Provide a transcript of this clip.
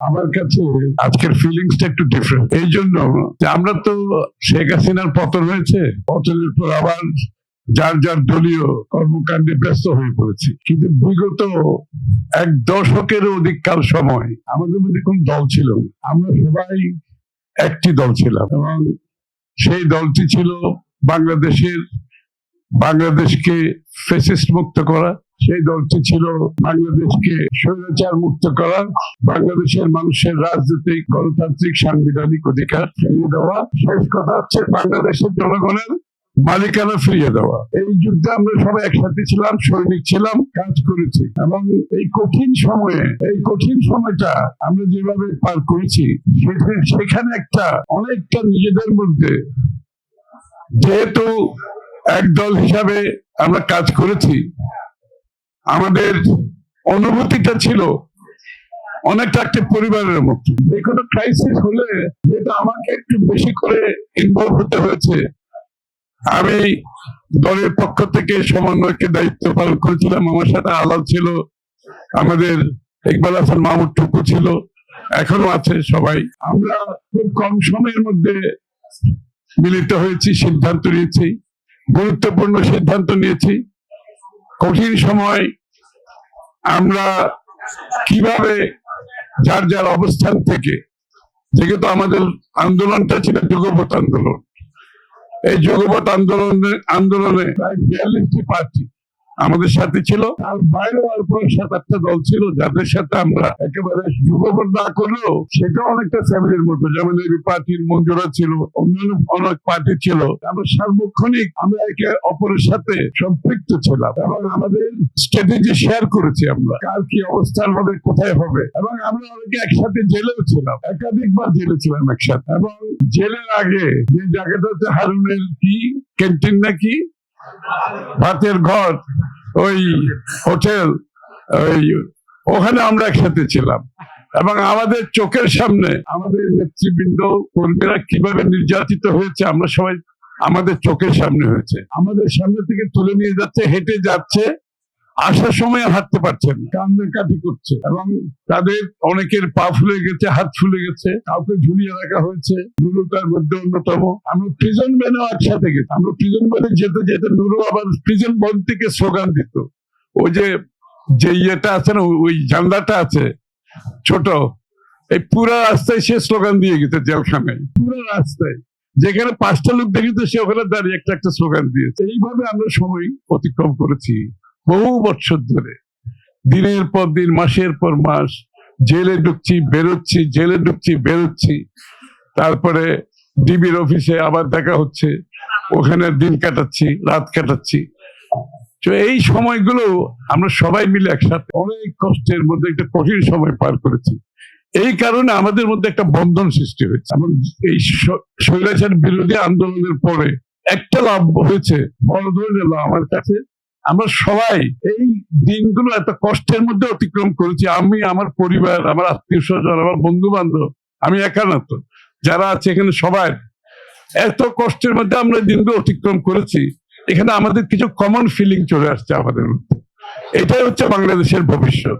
আমার কাছে আজকের ফিলিংসটা একটু ডিফারেন্ট এই জন্য আমরা তো শেখ হাসিনার পতন হয়েছে, পতনের পর আবার যার যার দলীয় কর্মকাণ্ডে ব্যস্ত হয়ে পড়েছি। কিন্তু বিগত এক দশকের অধিক কাল সময় আমাদের মধ্যে কোন দল ছিল। আমরা সবাই একটি দল ছিলাম এবং সেই দলটি ছিল বাংলাদেশের, বাংলাদেশকে ফেসিস্ট মুক্ত করা। সেই দলটি ছিল বাংলাদেশকে স্বৈরাচার মুক্ত করা বাংলাদেশের মানুষের রাজনৈতিক, গণতান্ত্রিক, সাংবিধানিক অধিকার ফিরিয়ে দেওয়া। শেষ কথা হচ্ছে বাংলাদেশের জনগণের মালিকানা ফিরিয়ে দেওয়া। এই যুদ্ধে আমরা সবাই একসাথে ছিলাম, সৈনিক ছিলাম, কাজ করেছি। এবং এই কঠিন সময়ে, এই কঠিন সময়টা আমরা যেভাবে পার করেছি, সেখানে- একটা, অনেকটা নিজেদের মধ্যে যেহেতু এক দল হিসাবে আমরা কাজ করেছি আমাদের অনুভূতিটা ছিল অনেকটা একটা পরিবারের মতো। যে কোনো ক্রাইসিস হলে যেটা আমাকে একটু বেশি করে ইনভলভ হতে হয়েছে। আমি দলের পক্ষ থেকে সমন্বয়কে দায়িত্ব পালন করেছিলাম। আমার সাথে আলাল ছিল, আমাদের ইকবাল হাসান মাহমুদ টুকু ছিল, এখনও আছে সবাই। আমরা খুব কম সময়ের মধ্যে মিলিত হয়েছি, সিদ্ধান্ত নিয়েছি, গুরুত্বপূর্ণ সিদ্ধান্ত নিয়েছি। কঠিন সময় আমরা কীভাবে যার যার অবস্থান থেকে, যেহেতু আমাদের আন্দোলনটা ছিল যুগপথ আন্দোলন, এই যুগপথ আন্দোলনে আন্দোলনে বিয়াল্লিশটি পার্টি আমাদের সাথে ছিল। আর বাইরেও অল্প সাত আটটা দল ছিল, যাদের সাথে আমরা একেবারে যুগপথ না করলেও সেটা অনেকটা ফ্যামিলির মতো। যেমন এই পার্টির মঞ্জুরা ছিল, অন্যান্য অনেক পার্টি ছিল। আমরা সার্বক্ষণিক আমরা একে অপরের সাথে সম্পৃক্ত ছিলাম এবং আমাদের স্ট্র্যাটেজি শেয়ার করেছি আমরা। কার কি অবস্থান হবে, কোথায় হবে? এবং আমরা অনেকে একসাথে জেলেও ছিলাম, একাধিকবার জেলে ছিলাম একসাথে। এবং জেলের আগে যে জায়গাটাতে হারুনের কি, ক্যান্টিন নাকি ভাতের ঘর, ওই হোটেল, ওই ওখানে আমরা খেতেছিলাম। ছিলাম এবং আমাদের চোখের সামনে আমাদের নেতৃবৃন্দ, কর্মীরা কীভাবে নির্যাতিত হয়েছে, আমরা সবাই আমাদের চোখের সামনে হয়েছে। আমাদের সামনে থেকে তুলে নিয়ে যাচ্ছে, হেঁটে যাচ্ছে। আসার সময় হাঁটতে পারছেন না, কান্নাকাটি করছে এবং তাদের অনেকের পা ফুলে গেছে হাত ফুলে গেছে কাউকে ঝুলিয়ে রাখা হয়েছে। নুরু তার মধ্যে অন্যতম। আমরা প্রিজন ম্যানও একসাথে গেছি। আমরা প্রিজন ম্যানে যেতে যেতে নুরু আবার প্রিজন বন থেকে স্লোগান দিত। ওই যে যে ইয়েটা আছে না ওই জানলাটা আছে ছোট এই পুরো রাস্তায় সে স্লোগান দিয়ে গেছে জেলখানায়। পুরো রাস্তায়। যেখানে পাঁচটা লোক দেখিত সে ওখানে দাঁড়িয়ে একটা একটা স্লোগান দিয়েছে। এইভাবে আমরা সময় অতিক্রম করেছি। বহু বছর ধরে, দিনের পর দিন, মাসের পর মাস, জেলে ঢুকছি, বেরোচ্ছি, জেলে ঢুকছি, বেরোচ্ছি। তারপরে ডিবির অফিসে আবার দেখা হচ্ছে, ওখানে দিন কাটাচ্ছি, রাত কাটাচ্ছি। তো এই সময়গুলো আমরা সবাই মিলে একসাথে অনেক কষ্টের মধ্যে একটা কঠিন সময় পার করেছি। এই কারণে আমাদের মধ্যে একটা বন্ধন সৃষ্টি হয়েছে। এবং এই স্বৈরাচার বিরোধী আন্দোলনের পরে একটা লাভ হয়েছে, বড় ধরনের লাভ আমার কাছে। আমরা সবাই এই দিনগুলো এত কষ্টের মধ্যে অতিক্রম করেছি। আমি, আমার পরিবার, আমার আত্মীয় স্বজন, আমার বন্ধু বান্ধব আমি একা যারা আছে এখানে সবাই। এত কষ্টের মধ্যে আমরা দিনগুলো অতিক্রম করেছি। এখানে আমাদের কিছু কমন ফিলিং চলে আসছে আমাদের মধ্যে। এটাই হচ্ছে বাংলাদেশের ভবিষ্যৎ।